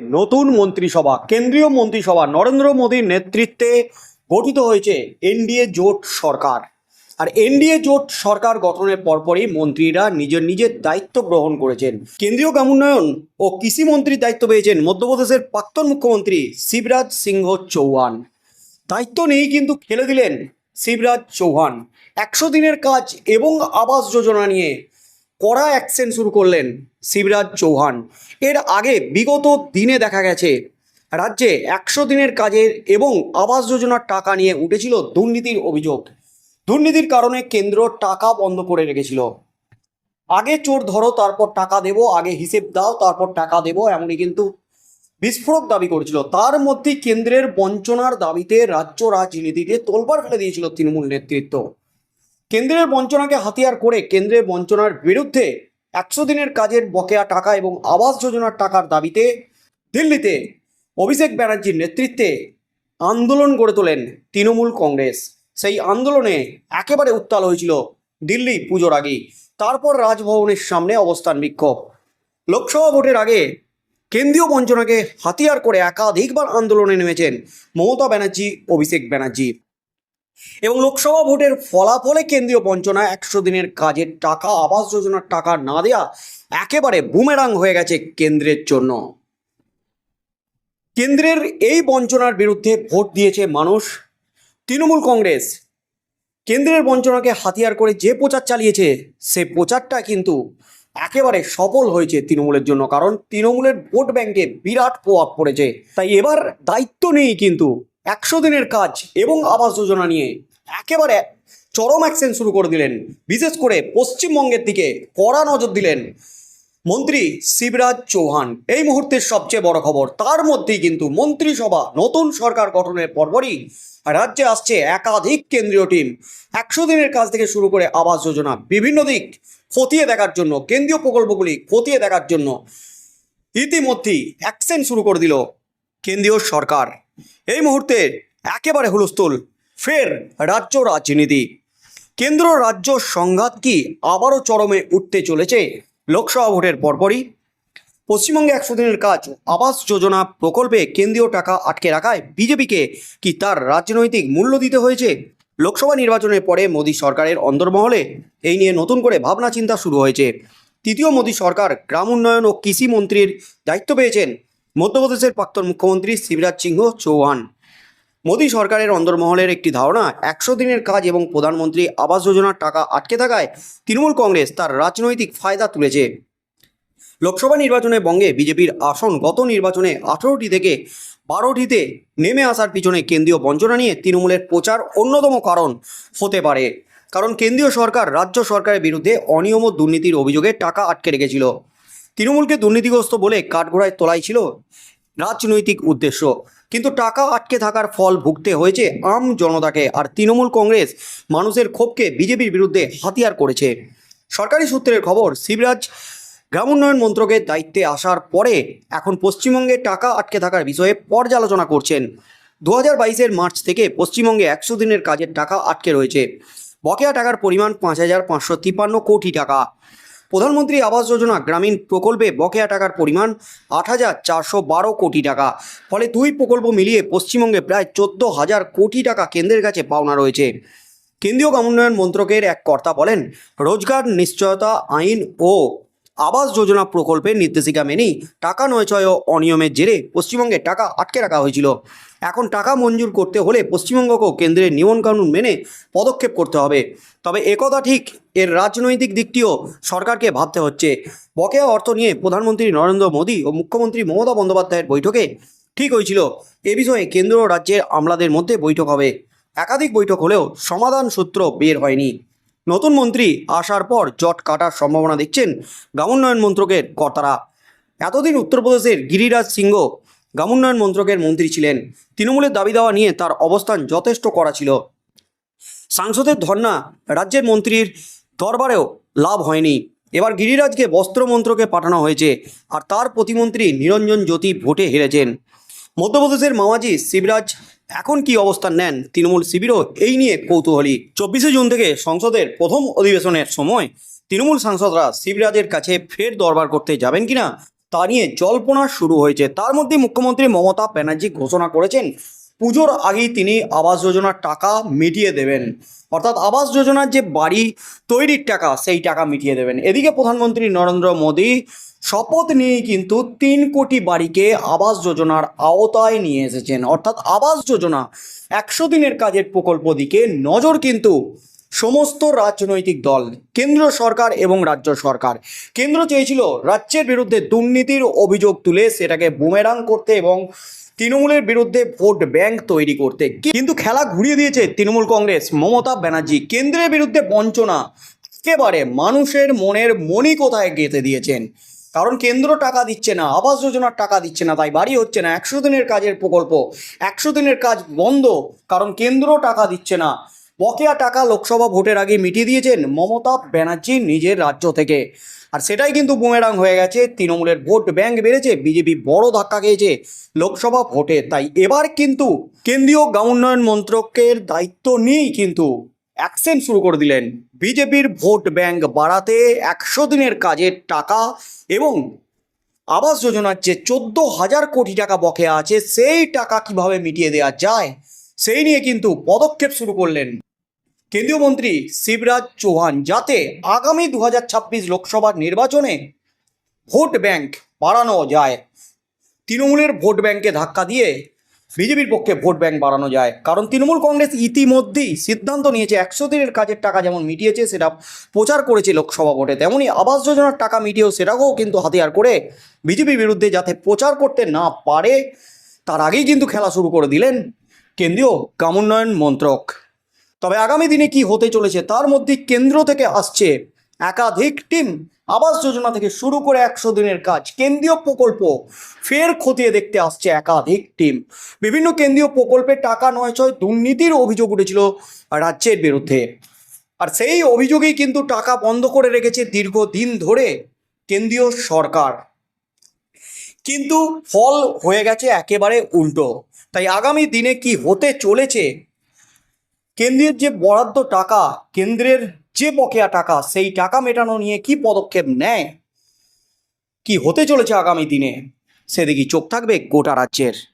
নতুন মন্ত্রিসভা, কেন্দ্রীয় মন্ত্রিসভা নরেন্দ্র মোদীর নেতৃত্বে গঠিত হয়েছে এনডিএ জোট সরকার। আর এনডিএ জোট সরকার গঠনের পরপরই মন্ত্রীরা নিজের নিজের দায়িত্ব গ্রহণ করেছেন। কেন্দ্রীয় গ্রামোন্নয়ন ও কৃষি মন্ত্রীর দায়িত্ব পেয়েছেন মধ্যপ্রদেশের প্রাক্তন মুখ্যমন্ত্রী শিবরাজ সিংহ চৌহান। দায়িত্ব নিয়েই কিন্তু খেলে দিলেন শিবরাজ চৌহান। একশো দিনের কাজ এবং আবাস যোজনা নিয়ে কড়া অ্যাকশন শুরু করলেন শিবরাজ চৌহান। এর আগে বিগত দিনে দেখা গেছে, রাজ্যে একশো দিনের কাজের এবং আবাস যোজনার টাকা নিয়ে উঠেছিল দুর্নীতির অভিযোগ। দুর্নীতির কারণে কেন্দ্র টাকা বন্ধ করে রেখেছিল। আগে চোর ধরো, তারপর টাকা দেবো, আগে হিসেব দাও, তারপর টাকা দেবো, এমনই কিন্তু বিস্ফোরক দাবি করেছিল। তার মধ্যে কেন্দ্রের বঞ্চনার দাবিতে রাজ্য রাজনীতিতে তোলবার ফেলে দিয়েছিল তৃণমূল নেতৃত্ব। কেন্দ্রের বঞ্চনাকে হাতিয়ার করে কেন্দ্রের বঞ্চনার বিরুদ্ধে একশো দিনের কাজের বকেয়া টাকা এবং আবাস যোজনার টাকার দাবিতে দিল্লিতে অভিষেক ব্যানার্জির নেতৃত্বে আন্দোলন গড়ে তোলেন তৃণমূল কংগ্রেস। সেই আন্দোলনে একেবারে উত্তাল হয়েছিল দিল্লি পুজোর আগেই। তারপর রাজভবনের সামনে অবস্থান বিক্ষোভ। লোকসভা ভোটের আগে কেন্দ্রীয় বঞ্চনাকে হাতিয়ার করে একাধিকবার আন্দোলনে নেমেছেন মমতা ব্যানার্জি, অভিষেক ব্যানার্জি। এবং লোকসভা ভোটের ফলাফলে কেন্দ্রীয় বঞ্চনা একশো দিনের কাজের টাকা, আবাস যোজনার টাকা না দেয়া একেবারে বুমেরাং হয়ে গেছে কেন্দ্রের জন্য। কেন্দ্রের এই বঞ্চনার বিরুদ্ধে ভোট দিয়েছে মানুষ। তৃণমূল কংগ্রেস, কেন্দ্রের বঞ্চনাকে হাতিয়ার করে যে প্রচার চালিয়েছে, সে প্রচারটা কিন্তু একেবারে সফল হয়েছে তৃণমূলের জন্য, কারণ তৃণমূলের ভোট ব্যাংকে বিরাট প্রভাব পড়েছে। তাই এবার দায়িত্ব নেই কিন্তু একশো দিনের কাজ এবং আবাস যোজনা নিয়ে একেবারে চরম অ্যাকশন শুরু করে দিলেন। বিশেষ করে পশ্চিমবঙ্গের দিকে কড়া নজর দিলেন মন্ত্রী শিবরাজ চৌহান। এই মুহূর্তের সবচেয়ে বড় খবর, তার মধ্যেই কিন্তু মন্ত্রিসভা, নতুন সরকার গঠনের পরপরই রাজ্যে আসছে একাধিক কেন্দ্রীয় টিম। একশো দিনের কাজ থেকে শুরু করে আবাস যোজনা, বিভিন্ন দিক খতিয়ে দেখার জন্য, কেন্দ্রীয় প্রকল্পগুলি খতিয়ে দেখার জন্য ইতিমধ্যেই অ্যাকশন শুরু করে দিল কেন্দ্রীয় সরকার। এই মুহূর্তে একেবারে হুলস্থুল। ফের রাজ্য রাজনীতি। কেন্দ্র রাজ্য সংঘাত কি আবারও চরমে উঠতে চলেছে? লোকসভা ভোটের পরপরই। পশ্চিমবঙ্গে একশো দিনের কাজ, আবাস যোজনা প্রকল্পে কেন্দ্রীয় টাকা আটকে রাখায় বিজেপিকে কি তার রাজনৈতিক মূল্য দিতে হয়েছে? লোকসভা নির্বাচনের পরে মোদী সরকারের অন্দরমহলে এই নিয়ে নতুন করে ভাবনা চিন্তা শুরু হয়েছে। তৃতীয় মোদী সরকার গ্রাম উন্নয়ন ও কৃষি মন্ত্রীর দায়িত্ব পেয়েছেন। মধ্যপ্রদেশের প্রাক্তন মুখ্যমন্ত্রী শিবরাজ সিংহ চৌহান। মোদী সরকারের অন্দরমহলের একটি ধারণা, একশো দিনের কাজ এবং প্রধানমন্ত্রী আবাস যোজনার টাকা আটকে থাকায় তৃণমূল কংগ্রেস তার রাজনৈতিক ফায়দা তুলেছে। লোকসভা নির্বাচনে বঙ্গে বিজেপির আসন গত নির্বাচনে আঠেরোটি থেকে বারোটিতে নেমে আসার পিছনে কেন্দ্রীয় বঞ্চনা নিয়ে তৃণমূলের প্রচার অন্যতম কারণ হতে পারে। কারণ কেন্দ্রীয় সরকার রাজ্য সরকারের বিরুদ্ধে অনিয়ম ও দুর্নীতির অভিযোগে টাকা আটকে রেখেছিল। তৃণমূলকে দুর্নীতিগ্রস্ত বলে কাঠগোড়ায় তোলাই ছিল রাজনৈতিক উদ্দেশ্য। কিন্তু টাকা আটকে থাকার ফল ভুগতে হয়েছে আম জনতাকে আর তৃণমূল কংগ্রেস মানুষের ক্ষোভকে বিজেপির বিরুদ্ধে হাতিয়ার করেছে। সরকারি সূত্রের খবর, শিবরাজ গ্রাম উন্নয়ন মন্ত্রকের দায়িত্বে আসার পরে এখন পশ্চিমবঙ্গে টাকা আটকে থাকার বিষয়ে পর্যালোচনা করছেন। দু হাজার বাইশের মার্চ থেকে পশ্চিমবঙ্গে একশো দিনের কাজের টাকা আটকে রয়েছে। বকেয়া টাকার পরিমাণ পাঁচ হাজার পাঁচশো তিপ্পান্ন কোটি টাকা। প্রধানমন্ত্রী আবাস যোজনা গ্রামীণ প্রকল্পে বকেয়া টাকার পরিমাণ আট হাজার চারশো বারো কোটি টাকা। ফলে দুই প্রকল্প মিলিয়ে পশ্চিমবঙ্গে প্রায় চোদ্দ হাজার কোটি টাকা কেন্দ্রের কাছে পাওনা রয়েছে। কেন্দ্রীয় গ্রাম উন্নয়ন মন্ত্রকের এক কর্তা বলেন, রোজগার, নিশ্চয়তা, আইন ও আবাস যোজনা প্রকল্পের নির্দেশিকা মেনেই টাকা নয়ছয় ও অনিয়মের জেরে পশ্চিমবঙ্গে টাকা আটকে রাখা হয়েছিল। এখন টাকা মঞ্জুর করতে হলে পশ্চিমবঙ্গকেও কেন্দ্রের নিয়মকানুন মেনে পদক্ষেপ করতে হবে। তবে একথা ঠিক এর রাজনৈতিক দিকটিও সরকারকে ভাবতে হচ্ছে। বকেয়া অর্থ নিয়ে প্রধানমন্ত্রী নরেন্দ্র মোদী ও মুখ্যমন্ত্রী মমতা বন্দ্যোপাধ্যায়ের বৈঠকে ঠিক হয়েছিল। এ বিষয়ে কেন্দ্র ও রাজ্যের আমলাদের মধ্যে বৈঠক হবে। একাধিক বৈঠক হলেও সমাধান সূত্র বের হয়নি। নতুন মন্ত্রী আসার পর জট কাটার সম্ভাবনা দেখছেন গ্রামোন্নয়ন মন্ত্রকের কর্তারা। এতদিন উত্তরপ্রদেশের গিরিরাজ সিংহ গ্রামোন্নয়ন মন্ত্রকের মন্ত্রী ছিলেন। তৃণমূলের দাবি দেওয়া নিয়ে তার অবস্থান যথেষ্ট করা ছিল। সাংসদের ধর্না রাজ্যের মন্ত্রীর দরবারেও লাভ হয়নি। এবার গিরিরাজকে বস্ত্র মন্ত্রকে পাঠানো হয়েছে আর তার প্রতিমন্ত্রী নিরঞ্জন জ্যোতি ভোটে হেরেছেন। মধ্যপ্রদেশের মামাজি শিবরাজ এখন কি অবস্থান নেন তৃণমূল শিবিরও এই নিয়ে কৌতূহলী। চব্বিশে জুন থেকে সংসদের প্রথম অধিবেশনের সময় তৃণমূল সাংসদরা শিবরাজের কাছে ফের দরবার করতে যাবেন কিনা তা নিয়ে জল্পনা শুরু হয়েছে। তার মধ্যে মুখ্যমন্ত্রী মমতা ব্যানার্জি ঘোষণা করেছেন পুজোর আগেই তিনি আবাস যোজনার টাকা মিটিয়ে দেবেন। অর্থাৎ আবাস যোজনার যে বাড়ি তৈরির টাকা, সেই টাকা মিটিয়ে দেবেন। এদিকে প্রধানমন্ত্রী নরেন্দ্র মোদী শপথ নিয়েই কিন্তু তিন কোটি বাড়িকে আবাস যোজনার আওতায় নিয়ে এসেছেন। অর্থাৎ আবাস যোজনা একশো দিনের কাজের প্রকল্প দিকে নজর কিন্তু সমস্ত রাজনৈতিক দল, কেন্দ্র সরকার এবং রাজ্য সরকার। কেন্দ্র চেয়েছিল রাজ্যের বিরুদ্ধে দুর্নীতির অভিযোগ তুলে সেটাকে বুমেরাং করতে এবং তৃণমূলের বিরুদ্ধে ভোট ব্যাংক তৈরি করতে কিন্তু খেলা ঘুরিয়ে দিয়েছে তৃণমূল কংগ্রেস, মমতা ব্যানার্জি। কেন্দ্রের বিরুদ্ধে বঞ্চনা, একেবারে মানুষের মনের মনি কোথায় গেঁথে দিয়েছেন? কারণ কেন্দ্র টাকা দিচ্ছে না, আবাস যোজনার টাকা দিচ্ছে না, তাই বাড়ি হচ্ছে না, একশো দিনের কাজের প্রকল্প, একশো দিনের কাজ বন্ধ, কারণ কেন্দ্র টাকা দিচ্ছে না। বকেয়া টাকা লোকসভা ভোটের আগে মিটিয়ে দিয়েছেন মমতা ব্যানার্জি নিজের রাজ্য থেকে। আর সেটাই কিন্তু বুমেরাং হয়ে গেছে, তৃণমূলের ভোট ব্যাংক বেড়েছে, বিজেপি বড় ধাক্কা খেয়েছে লোকসভা ভোটে। তাই এবার কিন্তু কেন্দ্রীয় গ্রাম উন্নয়ন মন্ত্রকের দায়িত্ব নিয়েই কিন্তু অ্যাকশন শুরু করে দিলেন বিজেপির ভোট ব্যাংক বাড়াতে একশো দিনের কাজের টাকা এবং আবাস যোজনার যে চোদ্দ হাজার কোটি টাকা বকেয়া আছে, সেই টাকা কীভাবে মিটিয়ে দেওয়া যায়? সেই নিয়ে কিন্তু পদক্ষেপ শুরু করলেন কেন্দ্রীয় মন্ত্রী শিবরাজ চৌহান, যাতে আগামী দু হাজার ছাব্বিশ লোকসভার নির্বাচনে ভোট ব্যাংক বাড়ানো যায়। তৃণমূলের ভোট ব্যাংকে ধাক্কা দিয়ে বিজেপির পক্ষে ভোট ব্যাংক বাড়ানো যায়। কারণ তৃণমূল কংগ্রেস ইতিমধ্যেই সিদ্ধান্ত নিয়েছে, একশো দিনের কাজের টাকা যেমন মিটিয়েছে, সেটা প্রচার করেছে লোকসভা ভোটে তেমনই আবাস যোজনার টাকা মিটিয়েও সেটাকেও কিন্তু হাতিয়ার করে বিজেপির বিরুদ্ধে যাতে প্রচার করতে না পারে, তার আগেই কিন্তু খেলা শুরু করে দিলেন কেন্দ্রীয় গ্রামোন্নয়ন মন্ত্রক। তবে আগামী দিনে কি হতে চলেছে তার মধ্যে কেন্দ্র থেকে আসছে একাধিক টিম। আবাস যোজনা থেকে শুরু করে একশো দিনের কাজ। কেন্দ্রীয় প্রকল্প ফের খতিয়ে দেখতে আসছে একাধিক টিম। বিভিন্ন কেন্দ্রীয় প্রকল্পে টাকা নয় ছয় দুর্নীতির অভিযোগ উঠেছিল রাজ্যের বিরুদ্ধে। আর সেই অভিযোগেই কিন্তু টাকা বন্ধ করে রেখেছে দীর্ঘদিন ধরে কেন্দ্রীয় সরকার। কিন্তু ফল হয়ে গেছে একেবারে উল্টো। তাই আগামী দিনে কি হতে চলেছে? কেন্দ্রের যে বরাদ্দ টাকা, কেন্দ্রের যে বকেয়া টাকা, সেই টাকা মেটানো নিয়ে কি পদক্ষেপ নেয়? কি হতে চলেছে আগামী দিনে? সেদিকে চোখ থাকবে গোটা রাজ্যের।